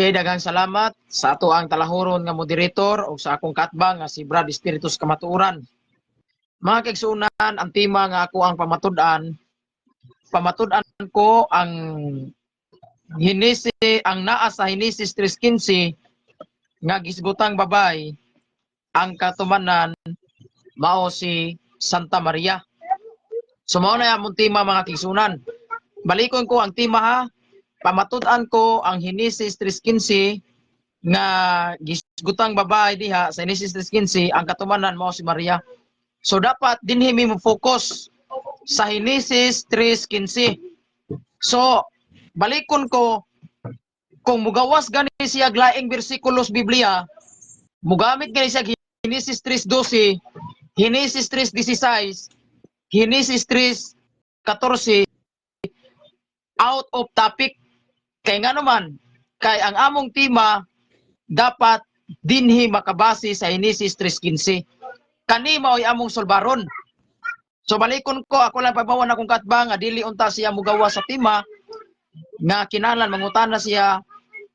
Okay, daghang salamat sa ato ang talahuron nga moderator o sa akong katbang nga si Brad Espiritus Kamatuuran. Mga kaigsunan, ang tema nga ako ang pamatud-an, ko ang hinisi ang naa sa Hinesis 3:15 nga gisgutang babay ang katumanan mao si Santa Maria. So mao na among tema mga kaigsunan. Balikon ko ang tema ha, pamatud-an ko ang Hinesis 3:15 nga gisgutang babae diha sa Hinesis 3:15 ang katumanan mao si Maria. So dapat dinhi mi mo focus sa Hinesis 3:15. So balikon ko kung mugawas gani siya laing bersikulos Biblia, mugamit gani siya Hinesis 3:12, Hinesis 3:16, Hinesis 3:14 out of topic kay nga naman kay ang among tema dapat dinhi makabase sa Hinesis 3:15 kani mao ay among sulbaron so balikon ko ako lang pagbawan akong katbang nga dili unta siya mugawa sa tema nga kinahanglan mangutana siya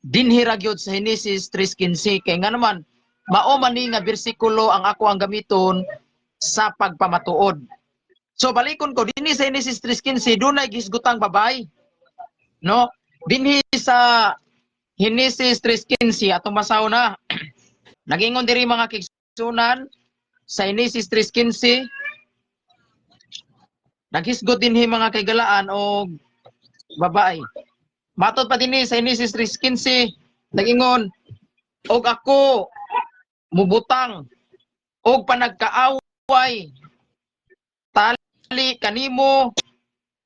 dinhi ra gyud sa Hinesis 3:15 kay nga naman mao man ni nga bersikulo ang ako ang gamiton sa pagpamatuod. So balikon ko dinhi sa Hinesis 3:15 dunay gisgutang babay no dinhi sa Hinesis 3:15 atong masaw na. Nagingon diri mga kigsunan sa Hinesis 3:15 naghisgot dinhi mga kaigalaan o babae. Matod pa dinhi sa Hinesis 3:15 nagingon og ako mubutang og panagkaaway tali kanimo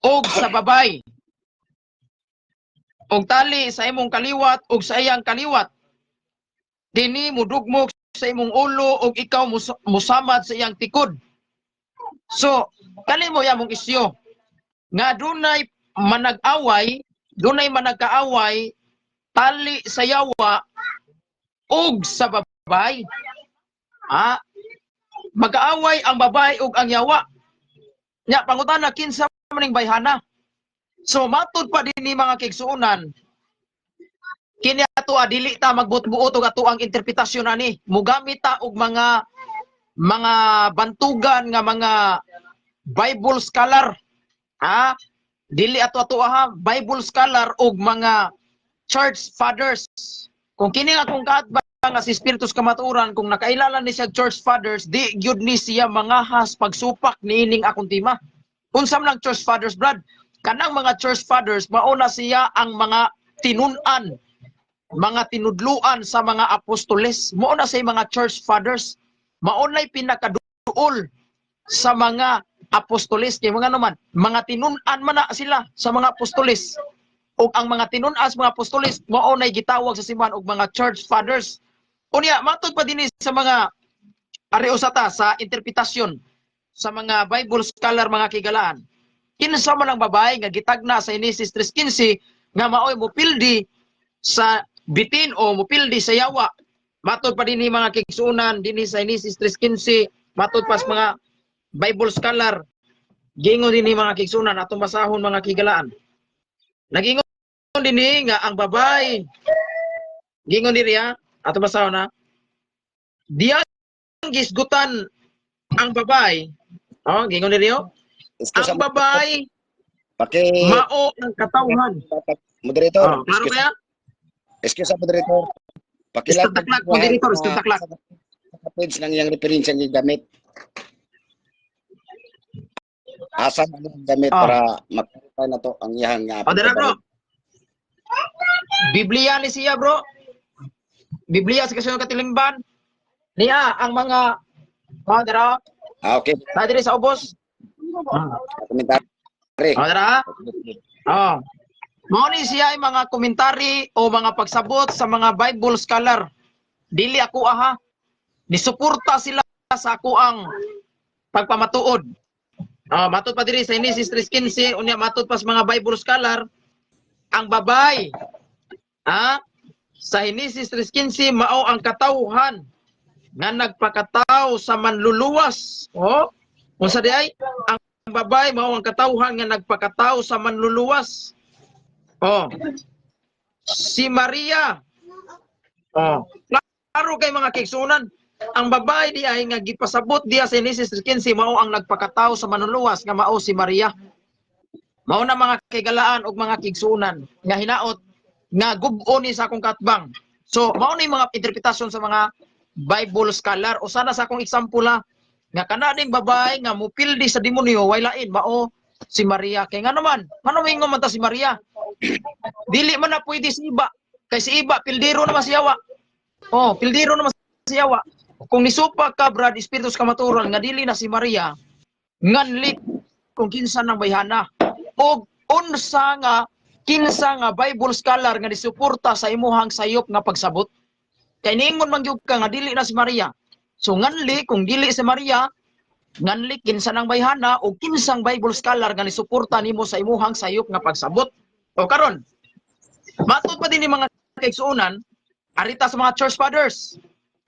og sa babay og tali sa imong kaliwat og sa iyang kaliwat. Dini mudugmok sa imong ulo og ikaw mus- musamad sa iyang tikod. So kani mo yamong isyo. Nga dunay manag-away dunay managkaaway tali sa yawa og sa babay. Ha? Mag-aaway ang babay ug ang yawa. Nya pangutana kinsa maning bayhana So matud pa din ni mga kigsuunan kini ato adili ta magbuot-buot og ato ang interpretasyon ani. Mugamit ta og mga mga bantugan nga mga Bible scholar. Ha? Dili ato ato ha Bible scholar og mga church fathers. Kung kini nga kung kaatba nga si Spiritus Kamaturan kung nakailala ni siya church fathers di gyud ni siya mangahas pagsupak niining akong tema unsam lang church fathers brad kanang mga church fathers mauna siya ang mga tinunan mga tinudluan sa mga apostoles. Mauna sa mga church fathers. Maunay pinakaduol sa mga apostoles. Kay mga naman mga tinunan man na sila sa mga apostoles. Ug ang mga tinunan sa mga apostoles maunay gitawag sa simbahan og mga church fathers. Unya matod pa dinhi sa mga areosata sa interpretasyon sa mga Bible scholar mga kigalaan kinsa man ang babae nga gitagna sa Genesis 3:15 nga maoy mopildi sa bitin o mopildi sa yawa. Matod pa dinhi mga kigsunan dinhi sa Genesis 3:15 matod pa sa mga Bible scholar. Gingon dinhi mga kigsunan atong basahon mga kigalaan. Nagingon dinhi nga ang babae. Gingon diri ha? Atong basahon na diyan gisgutan ang babae. Oh gingon diri oh Excuse ang babae Paki mao ang katawhan moderator. Oh, klaro excuse, kaya? excuse moderator. Pakilala Mr. Taklak, moderator, Mr. Taklak. Sa page ng iyang referensya ng gamit. Asa man ang gamit Ah. para makita na to ang iyang nga. O, dara bro. Biblia ni siya bro. Biblia sa kasunod katilimban. Niya ang mga o dara. Ah, okay. Ta diri sa ubos. Komentar. O dara. Oh. Mao siya ay mga komentary o mga pagsabot sa mga Bible scholar. Dili ako aha. Nisuporta sila sa ako ang pagpamatuod. Ah, matod pa diri sa Genesis 3:15 unya matod pa sa mga Bible scholar ang babay ha sa Genesis 3:15 mao ang katawhan nga nagpakataw sa manluluwas. Oh, unsa di ay ang babay mao ang katawhan nga nagpakataw sa manluluwas. Oh. Si Maria Oh. Klaro kay mga kigsunan. Ang babae di ay nga gipasabot diya sa Genesis 15 mao ang nagpakatao sa manuluwas nga mao si Maria. Mao na mga kagalaan og mga kigsunan nga hinaot nga gub-o ni sa akong katbang. So mao ni mga interpretasyon sa mga Bible scholar o sana sa akong example ha, nga kana ding babae nga mupildi sa demonyo way lain mao si Maria. Kay nga naman ano mingo man ta si Maria. Dili man na pwede si iba. Kay si iba pildiro naman si Yawa. Oh pildiro naman si Yawa. Kung nisupa ka brad espiritus kamaturan nga dili na si Maria nganlit kung kinsa nang bayhana. Og unsa nga kinsa nga Bible scholar nga disuporta sa imuhang sayop nga pagsabot. Kay ningon man gyud ka nga dili na si Maria so nganli kung dili si Maria nganli kinsa nang bayhana o kinsang Bible scholar nga nisuporta nimo sa imuhang sayop nga pagsabot o karon matud pa din ni mga kaigsuonan arita sa mga church fathers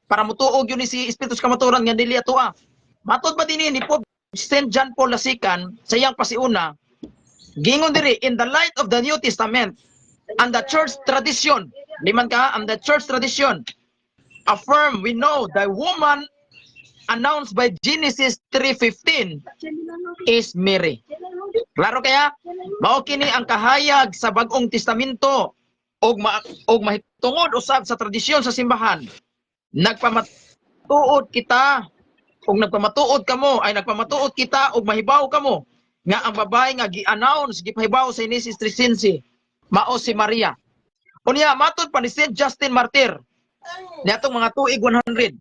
para mutuog yun ni si Espiritus Kamaturan nga dili atoa matud pa din ni Pope St. John Paul Lasican sa iyang pasiuna gingon diri in the light of the New Testament and the church tradition di man ka and the church tradition affirm we know the woman announced by Genesis 3:15 is Mary. Klaro kaya? Mao kini ang kahayag sa Bagong Testamento og ma og mahitungod usab sa tradisyon sa simbahan. Nagpamatuod kita og nagpamatuod kamo ay nagpamatuod kita og mahibaw kamo nga ang babae nga gi-announce gipahibaw sa Genesis 3:15 mao si Maria. Unya matud pa ni Saint Justin Martyr niadtong mga tuig 100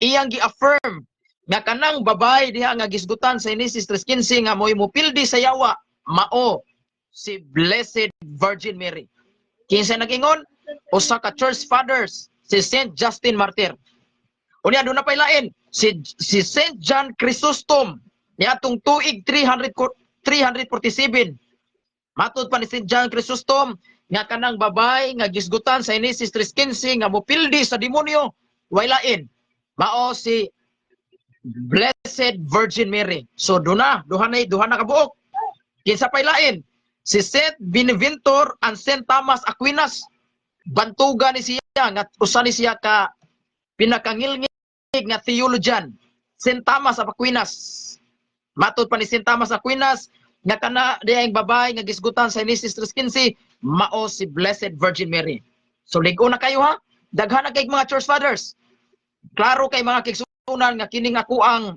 iyang gi-affirm nga kanang babae diha nga gisgutan sa Genesis 3:15 nga mo'y mupildi sa yawa mao si Blessed Virgin Mary. Kinsa nagingon? Usa ka church fathers si Saint Justin Martyr. Unya doon na pay lain si si Saint John Chrysostom niadtong tuig 300 ko- 347. Matud pa ni Saint John Chrysostom nga kanang babae nga gisgutan sa Genesis 3:15 nga mupildi sa demonyo way lain mao si Blessed Virgin Mary. So duna, duha na duha na kabuok. Kinsa pay lain? Si Saint Beneventor and Saint Thomas Aquinas. Bantuga ni siya nga usa ni siya ka pinakangilngig nga theologian. Saint Thomas of Aquinas. Matud pa ni Saint Thomas Aquinas nga kana diyang babae nga gisgutan sa Genesis 3:15 mao si Blessed Virgin Mary. So ligo na kayo ha. Daghan na kay mga church fathers. Klaro kay mga kigsunan nga kining ako ang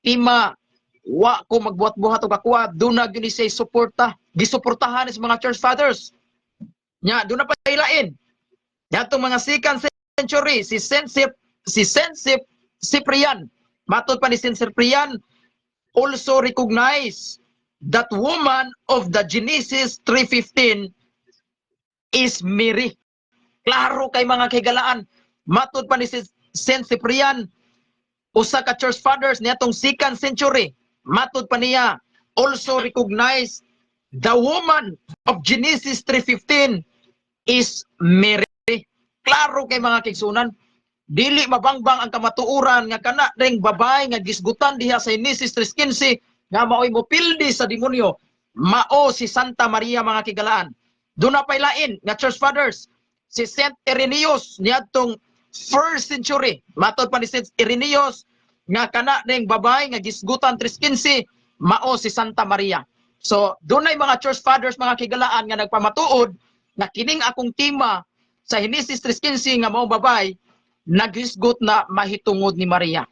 tima wa ko magbuhat-buhat og ako do na gyud say suporta gisuportahan sa mga church fathers nya do na pa ilain nya tong mga second century si Cyp- si Cyp- Cyprian matud pa ni Cyprian also recognize that woman of the Genesis 3:15 is Mary klaro kay mga kigalaan. Matud pa ni si Saint Cyprian usa ka church fathers niadtong second century. Matud pa niya also recognize the woman of Genesis 3:15 is Mary klaro kay mga kigsunan. Dili mabangbang ang kamatuoran nga kana ring babae nga gisgutan diha sa Genesis 3:15 nga maoy mopildi sa demonyo. Mao si Santa Maria mga kigalaan do na pay lain nga church fathers. Si Saint Irenaeus niadtong first century. Matod pa ni Saint Irenaeus nga kana ning babae nga gisgutan 3:15 mao si Santa Maria. So dunay mga church fathers mga kigalaan nga nagpamatuod nga kining akong tima sa Genesis 3:15 nga mao babae nagisgot na mahitungod ni Maria.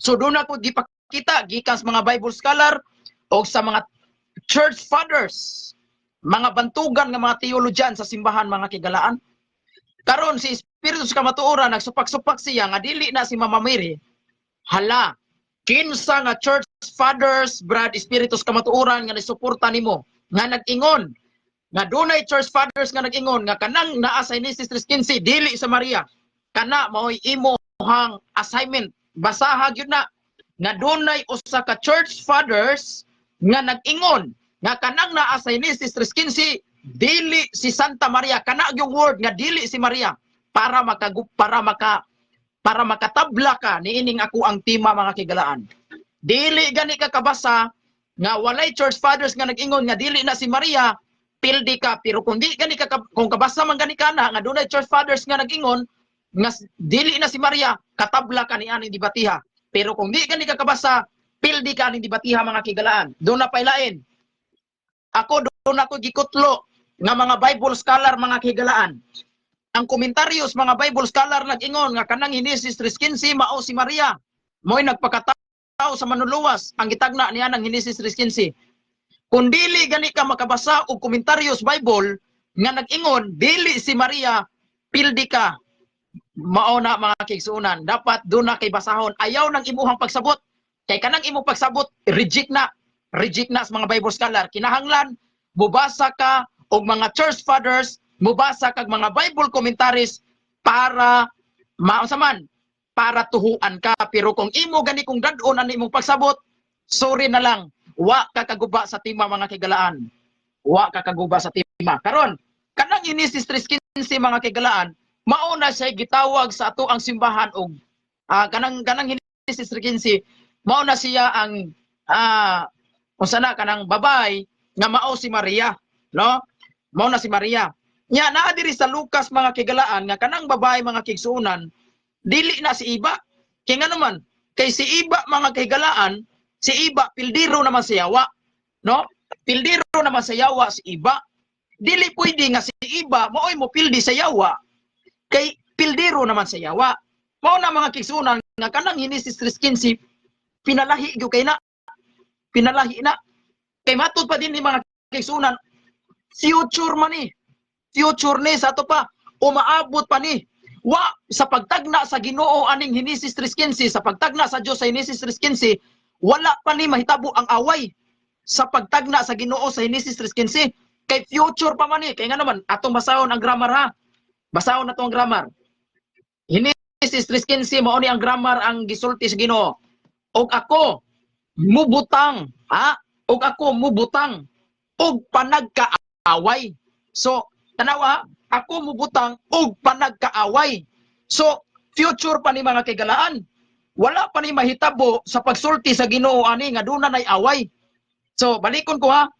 So doon ako gipakita gikan sa mga Bible scholar o sa mga church fathers mga bantugan nga mga theologian sa simbahan mga kigalaan. Karon si Espiritu sa kamatuoran nagsupak-supak siya nga dili na si Mama Mary. Hala kinsa nga church fathers brad Espiritu sa kamatuoran nga nisuporta nimo nga nag-ingon. Nga dunay church fathers nga nag-ingon nga kanang naa sa Genesis 3:15 dili sa Maria kana mao'y imo hang assignment. Basaha gyud na nga dunay usa ka church fathers nga nag-ingon nga kanang naa sa Genesis 3:15 dili si Santa Maria kana yung word nga dili si Maria para makagu para maka para makatabla ka niining ako ang tima mga kigalaan dili gani ka kabasa nga walay church fathers nga nag-ingon nga dili na si Maria pildi ka pero kung di gani ka kung kabasa man gani ka na nga dunay church fathers nga nag-ingon nga dili na si Maria katabla ka ni ani dibatiha. Pero kung di ka ni kakabasa, pildi ka ni dibatiha mga kigalaan. Doon na pailain. Ako doon ako gikutlo nga mga Bible scholar mga kigalaan. Ang komentaryos mga Bible scholar nag-ingon nga kanang Hinesis 3:15 mao si Maria. Mo'y nagpakatao sa manuluwas ang gitagna niya ng Hinesis 3:15. Kung dili gani ka makabasa og komentaryos Bible nga nag-ingon dili si Maria pildi ka mao na mga kigsuunan dapat do na kay basahon ayaw nang imuhang pagsabot kay kanang imong pagsabot reject na reject na sa mga Bible scholar. Kinahanglan mubasa ka og mga church fathers mubasa kag mga Bible commentaries para mausaman para tuhuan ka. Pero kung imo gani kung dadon ang imong pagsabot sorry na lang. Wa ka kaguba sa tima mga kigalaan. Wa ka kaguba sa tima. Karon kanang Genesis 3:15 mga kigalaan mauna siya gitawag sa ato ang simbahan og ah, kanang kanang Genesis 3:15 mauna siya ang ah unsa na kanang babay nga mao si Maria no? Mao na si Maria. Nya naa diri sa Lucas mga kigalaan nga kanang babay mga kigsuunan dili na si Iba. Kay nga naman kay si Iba mga kigalaan si Iba pildiro naman sa yawa no? Pildiro naman sa yawa si Iba. Dili pwede nga si Iba maoy mo pildi sa yawa kay pildiro naman sa yawa. Mao na mga kigsuunan nga kanang Genesis 3:15 pinalahi gyud kay na pinalahi na. Kay matud pa din ni mga kigsuunan future man ni. Future ni sa ato pa umaabot pa ni. Wa sa pagtagna sa Ginoo aning Genesis 3:15 sa pagtagna sa Dios sa Genesis 3:15 wala pa ni mahitabo ang away sa pagtagna sa Ginoo sa Genesis 3:15 kay future pa man ni kay nga naman atong basahon ang grammar ha? Basahon nato ang grammar. Genesis 3:15 mao ni ang grammar ang gisulti sa Ginoo. Og ako mubutang ha? Og ako mubutang. Og panagkaaway. So tanawa ako mubutang og panagkaaway. So future pa ni mga kigalaan. Wala pa ni mahitabo sa pagsulti sa Ginoo ani nga duna nay away. So balikon ko ha?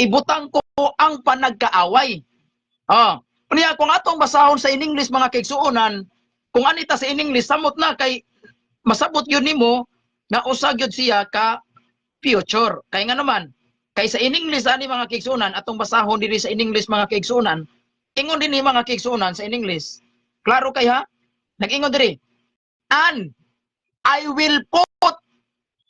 Ibutang ko ang panagkaaway. Ah Unya kung atong basahon sa in English mga kaigsuonan, kung anita sa in English samot na kay masabot yun nimo na usa gyud siya ka future. Kay nga naman, kay sa in English ani mga kaigsuonan atong basahon diri sa in English mga kaigsuonan, ingon din ni mga kaigsuonan sa in English. Klaro kay ha? Nag-ingon diri. And I will put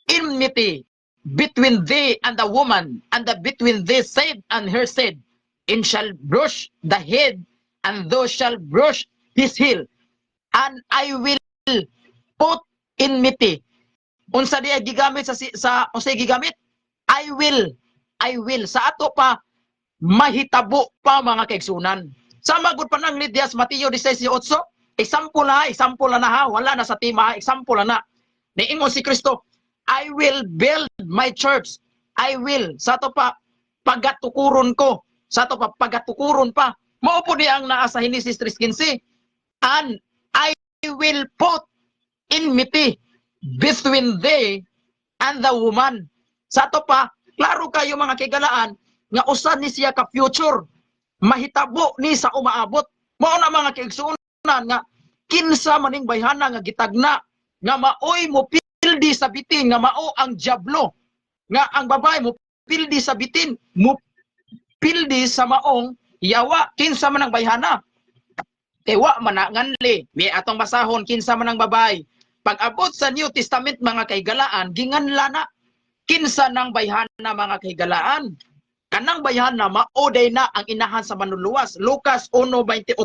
enmity between thee and the woman, and the between thee said and her said, and shall brush the head, and thou shall brush his heel. And I will put enmity. Unsa diya gigamit sa sa unsa gigamit? I will. I will. Sa ato pa mahitabo pa mga kaigsunan. Sa magud pa nang Lidias Mateo 16:8, example na, example na, ha, wala na sa tima, ha, example na. Niingon si Kristo, I will build my church. I will. Sa ato pa pagatukuron ko. Sa ato pa pagatukuron pa. Mao po niya ang naa sa Genesis 3:15. And I will put enmity between thee and the woman. Sa ato pa, klaro kayo mga kigalaan nga usan ni siya ka future. Mahitabo ni sa umaabot. Mao na mga kaigsuonan nga kinsa maning bayhana nga gitagna nga maoy mo pildi sa bitin nga mao ang diablo nga ang babae mo pildi sa bitin mo pildi sa maong yawa kinsa man ang bayhana kay wa man nganli mi atong basahon kinsa man ang babae pag abot sa New Testament mga kaigalaan ginganla na. Kinsa nang bayhana mga kaigalaan? Kanang bayhana maoday na ang inahan sa manluluwas. Lucas 1:28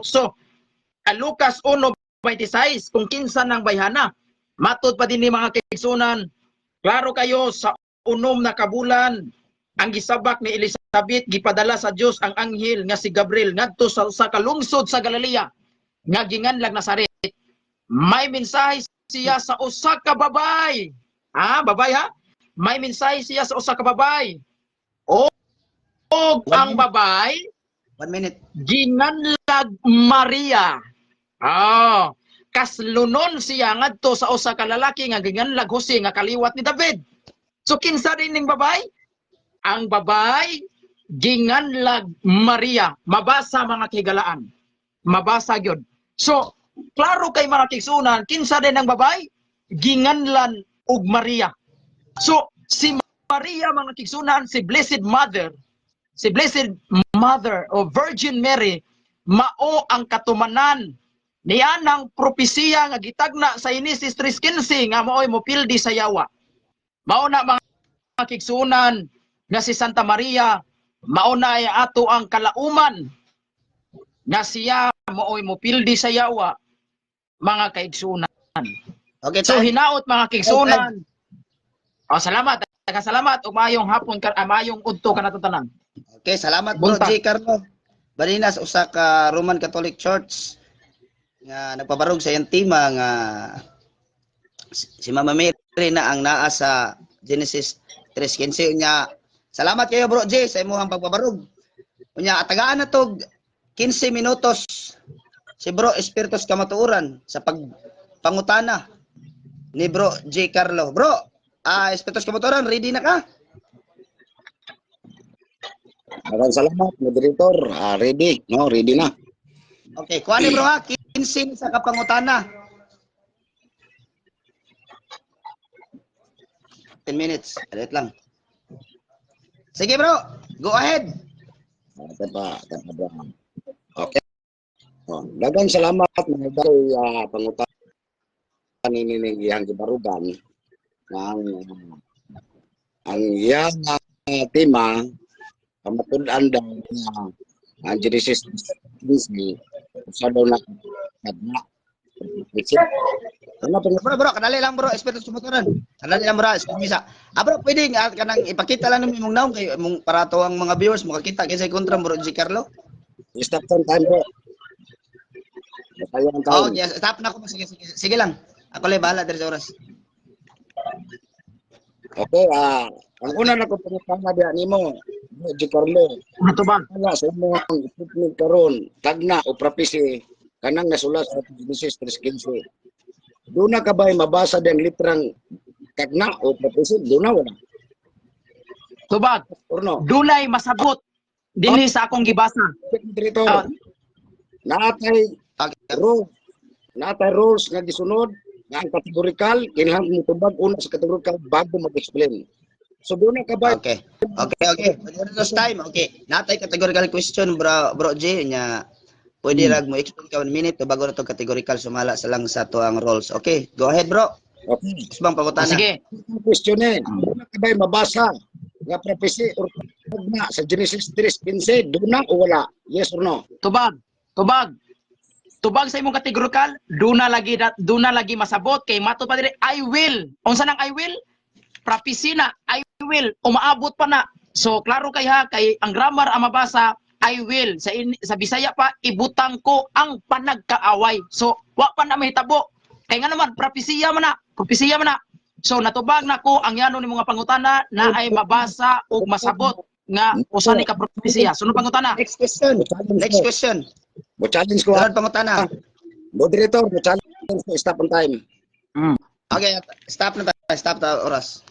ah, Lucas 1:26 kung kinsa nang bayhana. Matud pa din ni mga kaigsunan klaro kayo sa unom na kabulan ang gisabak ni Elizabeth gipadala sa Dios ang anghel nga si Gabriel ngadto sa usa ka lungsod sa Galilea nga ginganlag Nazaret. May mensahe siya sa usa ka babay ha babay ha may mensahe siya sa usa ka babay o og ang babay One minute. ginganlag Maria. Ah, kaslunon siya ngadto sa usa ka lalaki nga ginganlag Jose nga kaliwat ni David. So kinsa din ning babay? Ang babay ginganlag Maria. Mabasa mga kigalaan. Mabasa gyud. So klaro kay mga kigsunan, kinsa din ang babay? Ginganlan ug Maria. So, si Maria mga kigsunan, si Blessed Mother, si Blessed Mother o Virgin Mary, mao ang katumanan niya ng propesiya nga gitagna sa Genesis 3:15 nga mao'y mopildi sa yawa. Mao na mga kigsunan nga si Santa Maria, mao na ay ato ang kalauman nga siya mao'y mopildi sa yawa mga kaigsunan. Okay, So hinaot mga kigsunan. Oh, salamat. Salamat ug maayong hapon ka ah, maayong udto ka tanan. Okay, salamat bro. J. Carlo. Balinas usa ka Roman Catholic Church nga nagpabarog sa iyang tema nga si si Mama Mary na ang naa sa Genesis 3:15 unya. Salamat kayo bro J sa imong pagpabarog. Unya atagaan na tog 15 minutos si Bro Espiritus Kamatuuran sa pag pangutana ni Bro J. Carlo. Bro, ah Espiritus Kamatuuran, ready na ka? Maraming salamat, moderator. Ah, ready, no? Ready na. Okay, kuha ni bro ha, 15 sa kapangutana. 10 minutes, alit lang. Sige bro, go ahead. Ah, Ito pa, ito pa ba? Okay. Oh, dagang salamat mga daw uh, pangutan ni ni iyang gibarugan ng ang iyang uh, tema kamatudan daw na ang Genesis 15 sa daw na kadna. Ano Bro, bro, kadali lang bro, espiritu sumuturan. Kadali lang bro, misa. Ah bro, pwede kanang ipakita lang ng imong naong kay mong para to ang mga viewers makakita kay sa kontra bro G Carlo. Stop time time po. Ang Oh, yes, stop na ako. Sige, sige, sige lang. Ako lang bahala sa oras. Okay, ah, ang una na ko pangutana diha nimo, Di Carlo. Ano ba? Wala sa imong equipment karon, tagna o prophecy kanang nasulat sa Genesis 3:15. Doon na ka ba mabasa din litrang tagna o prophecy? Doon na wala. Tubag, no? dunay masabot dinhi sa akong gibasa. Dito, Ah, naatay Okay. rules, naatay rules nga gisunod nga ang categorical kinahanglan mo tubag una sa categorical bago mag-explain. So doon na ka ba Okay. Okay, okay. This time, okay. Natay categorical question, bro, bro J, nya pwede rag mo explain ka 1 minute to bago na to categorical sumala sa lang sa tuang roles. Okay, go ahead, bro. Okay. Usbang pangutana. sige. questionin. Doon na ka ba mabasa nga prophecy or tagna sa Genesis 3:15? Doon na o wala? Yes or no? Tubag, tubag. Tubag sa imong kategorikal, duna lagi duna lagi masabot kay mato pa diri I will. Unsa nang I will? Prophecy na I will umaabot pa na. So klaro kay ha kay ang grammar ang mabasa I will sa in, sa Bisaya pa ibutang ko ang panagkaaway. So wa pa na mahitabo. Kay nga naman propesiya man na, propesiya man na. So natubag na ko ang yano ni mga pangutana na ay mabasa o masabot nga usa ni ka propesiya. Sunod pangutana. Next question. Next question. Mo challenge ko. Sunod pangutana. Moderator, mo challenge ko stop on time. Okay, stop na tayo. Stop ta oras.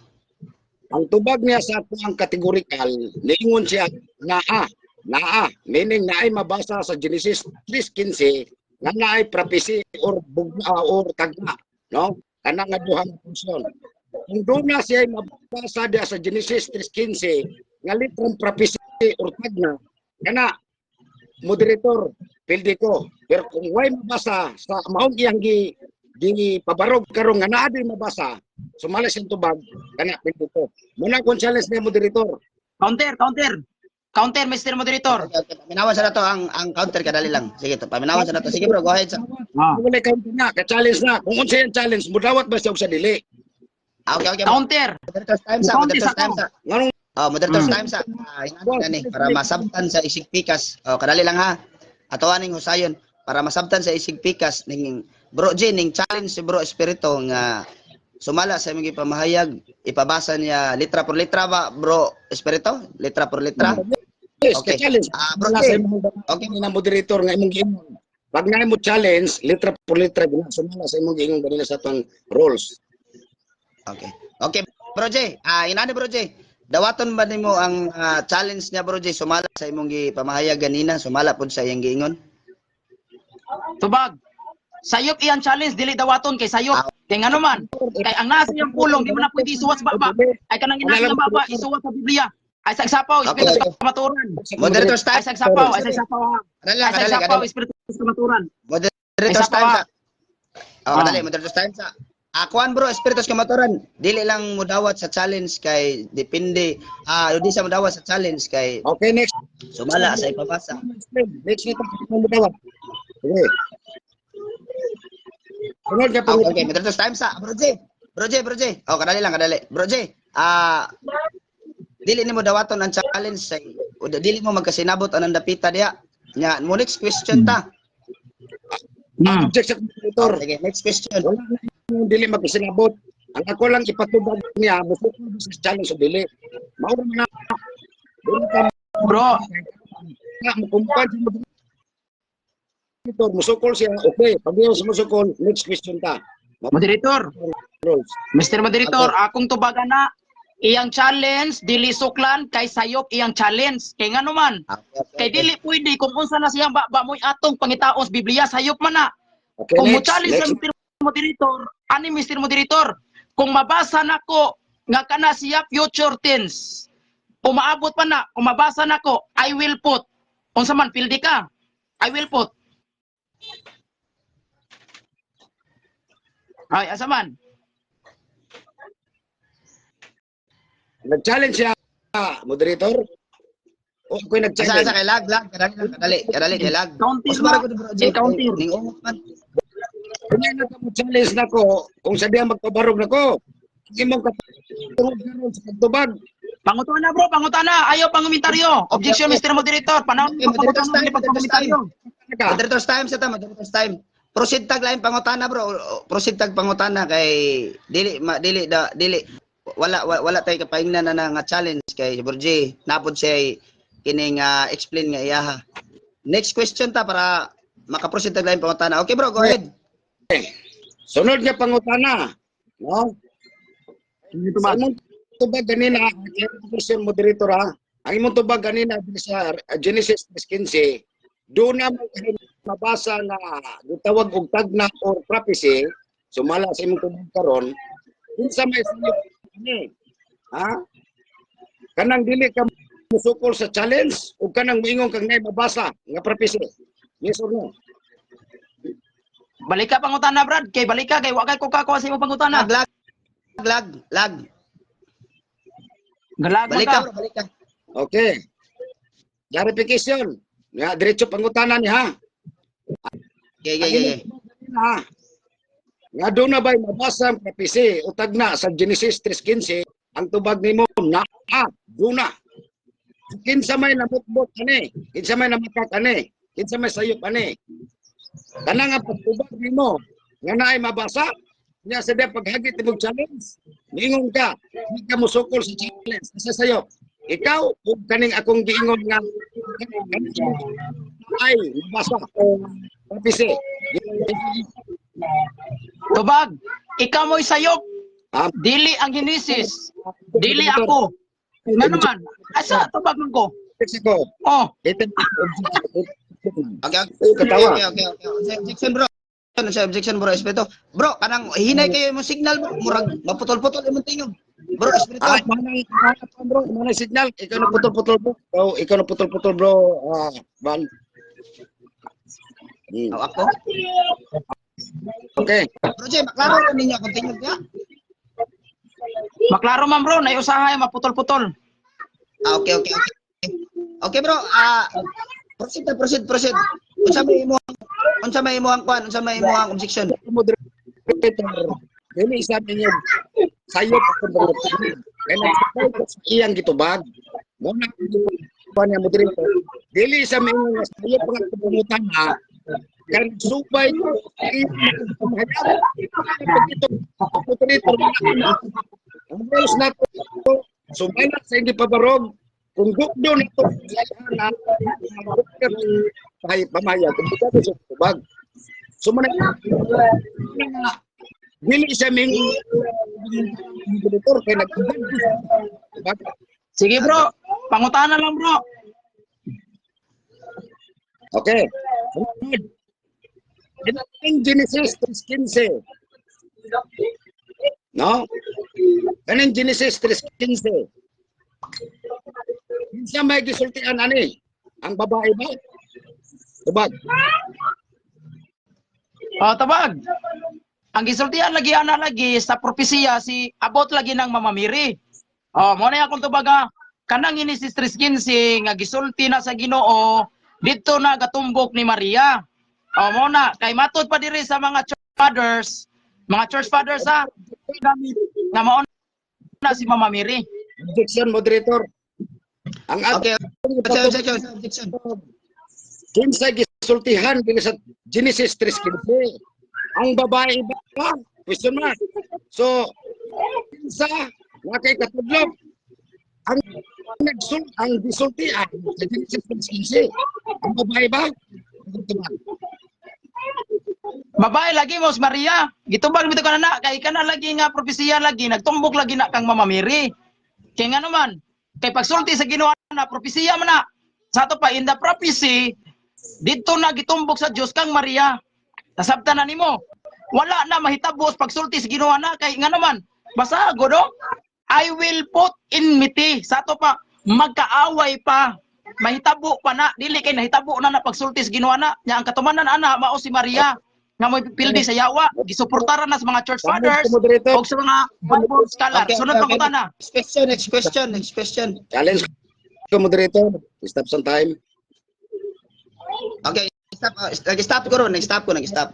Ang tubag niya sa ang categorical, niingon siya naa, naa, meaning naay mabasa sa Genesis 3:15 nga naay prophecy or bugna or tagna, no? Kana nga duhang function. Kung doon na siya ay mabasa diya sa Genesis 3:15 nga litrang prophecy or tagna, kana moderator, pildi ko. Pero kung way mabasa sa maong iyang gi di pabarog karon nga naa di mabasa, sumala siyang tubag, kana pildi ko. Muna kung challenge niya moderator. Counter, counter. Counter, Mr. Moderator. Paminawan sa nato ang ang counter kadali lang. Sige to, paminawan sa nato. Sige bro, go ahead sa. Ah. Wala ka na, ka-challenge na. Kung unsa yung challenge, mudawat ba siya og sa dili? Ah, okay, okay. Counter. Moderator's time sa, Counter moderator's sa time sa. Nganong Oh, moderator's Mm. time sa. Ah, hinahon na ni para masabtan sa isig pikas. Oh, kadali lang ha. Ato aning husayon para masabtan sa isig pikas ning Bro J ning challenge si Bro Espirito nga sumala sa imong pamahayag ipabasa niya litra por litra ba Bro Espirito? Litra por litra? yes, Okay. ka-challenge. Ah, bro, Wala okay. na moderator nga imong giingon. Pag na mo challenge, litra por litra gina sumala sa imong giingon kanila sa tong rules. Okay. Okay, Bro J. Ah, inani Bro J. Dawaton ba nimo ang ah, challenge niya Bro J sumala sa imong gi pamahayag ganina, sumala pud sa iyang giingon? Tubag. sayop iyang challenge dili dawaton kay sayop. Ah. Kay ngano man, kay ang nasa iyang pulong di mo na pwede isuwat sa baba. Ay kanang ina nga baba isuwat sa Biblia. Ay sagsapaw, espiritu Okay. sa kamaturan. Moderator's Ay time. sagsapaw, ay. Kadali lang, Ay sagsapaw, kadali. espiritu sa kamaturan. Time sa. Oh, Ah. kadali, moderator's time sa. Akuan bro, espiritus kamaturan. Dili lang mo dawat sa challenge kay depende ah di sa mo dawat sa challenge kay Okay, next. sumala sa ipabasa. Next na tayo ng dawat. Okay. Sunod ka Okay, po. okay, moderator's time sa. Bro J. Bro J, bro J. Oh, kadali lang, kadali. Bro J, ah dili nimo dawaton ang challenge say o dili mo magkasinabot anang dapita diha. Nya, mo next question ta. Hmm. Object sa computer. Sige, next question. Yung dili magkasinabot. Ang ako lang ipatubag niya, musuko sa challenge o dili. Maura na. Dili ka Bro, na mukumpan sa moderator. Musukol siya. Okay, pag yun sa musukol, next question ta. moderator. Mr. Moderator, akong tubagan na iyang challenge dili suklan kay sayop iyang challenge. Kay ngano man, kay dili pwede kung unsa na siyang ba, ba mo'y atong pangitaon sa Biblia sayop man na. Okay, Kung mo challenge next. Moderator, ani Mr. Moderator, kung mabasa nako nga kana siya future tense, umaabot pa na, kung mabasa nako, I will put. Unsa man pildi ka? I will put. Ay, asa man? Nag-challenge siya, moderator. O ako'y Asa nag-challenge. asa kay lag lag kadali kadali kadali kay lag. Counter J. Eh, counter. Ning umot man. Kanya na challenge na ko, kung sabi ang magpabarog na ko, hindi mo katungod karon sa pagtubag. Pangutana bro, pangutana. Ayaw pangumentaryo. Objection. Mr. Moderator. Panahon Okay, mo pangutana, time, hindi pagkomentaryo. Ka. Moderator's time sa ta, moderator's time. Proceed tag lain pangutana bro. Proceed tag pangutana kay dili ma, dili da dili wala wala, wala tay kapaingnan na nga challenge kay Borje. Napod siya kining ah, explain nga iyaha. Next question ta para maka-proceed tag lain pangutana. Okay bro, go ahead. Sunod nga pangutana. No? Sa imong tubag ganina, question moderator ha, ang imong tubag ganina sa Genesis 3.15, doon na mo mabasa na gitawag og tagna or prophecy, sumala sa imong tubag karon, dun sa may sayo ni. Ha? Kanang dili ka musukol sa challenge o kanang moingon kang nay mabasa nga prophecy. Yes or no? Balik ka pangutana, Brad. Kay balik ka. Kay wakay ko kakuha sa imong pangutana. Lag lag lag lag. Galag Balik ka. ka bro, balik ka. Okay. Clarification. Nga diretso pangutana ni ha. Okay, okay, okay. na nga doon na ba'y mabasa ang prophecy o tagna sa Genesis 3.15 ang tubag nimo na ah, doon na kinsa may namutbot ani kinsa may namatak ani kinsa may sayop ani kana nga pagtubag nimo nga naay mabasa nya sa dia paghagit imong challenge ningon ka di ka musukol sa challenge sa sayop ikaw ug kaning akong giingon nga ay mabasa prophecy Tubag. Ikaw mo'y sayop. Ah, Dili ang Genesis. Dili ako. Nga naman. Asa, tubag man ko. Oh, Okay, okay. Ay, katawa. Okay, okay, okay. Objection bro. Ano siya objection bro, Espeto? Bro, kanang hinay kayo mo signal bro, murag maputol-putol imong tingog. Bro, Espeto. Ah, manay, bro, manay signal. Ikaw na putol-putol, bro. Ikaw, ikaw na putol-putol, bro. Ah, Van. Hmm. Oh, ako. Okay. Bro, Jay, maklaro ko ninyo kung tingog niya. maklaro man bro. Naiusahay, maputol-putol. Ah, okay, okay, okay. Okay bro, ah proceed na, proceed, proceed. Unsa may imo unsa may imo ang kwan, unsa may imo ang objection? Moderator. Dili isa ninyo sayo pa ko bro. Kaya nagsabay ko sa iyang gitubag. Mo na pa niya moderator. Dili mingo nga sayo pa nga kumutan ha. Kan subay ko pamahayag. Moderator. Ang rules na to, sumala sa hindi pabarog. Kung gugdo na to, na pahay pamahayag. Kung bigyan sa tubag. Sumana Dili siya ming moderator kay nag Sige bro. Pangutana lang bro. Okay. In Genesis 3.15. No? Kaning Genesis 3.15. Minsan may gisultian ani. Ang babae ba? Tubag. Oh, tabag. Ang gisultihan lagi ana lagi sa propesiya si abot lagi ng mamamiri. Oh, mo na akong tubaga. Kanang ini si Triskinsi nga gisulti na sa Ginoo dito na gatumbok ni Maria. Oh, mo na kay matod pa diri sa mga church fathers, mga church fathers ha, nga mao na si Mama Mary. Objection, moderator. Ang Okay, atong objection, objection, objection. kinsa gisultihan dili sa Genesis 3.15. Ang babae ba? Question mark. So, kinsa nga kay katudlog ang nagsul ang gisultihan sa Genesis 3.15. Ang babae ba? Babae lagi mo si Maria. Gitubag bitaw ka na kay kana lagi nga propesiya lagi nagtumbok lagi na kang Mama Mary. Kay nga naman kay pagsulti sa Ginoo na propesiya man na. Sa ato pa in the prophecy dito na gitumbok sa Dios kang Maria. Nasabtan na nimo. Wala na mahitabos pagsulti sa Ginoo na kay nga naman basa godo I will put enmity sa ato pa magkaaway pa mahitabo pa na dili kay nahitabo na na pagsulti sa Ginoo na nya ang katumanan ana mao si Maria nga mo pildi sa yawa gisuportaran na sa mga church fathers o sa mga Bible scholar Okay, sunod okay, pa okay. na Next question, next question, next question. Challenge ko moderator. Stop some time. Okay, stop, uh, nag-stop ko ron, nag-stop ko, nag-stop.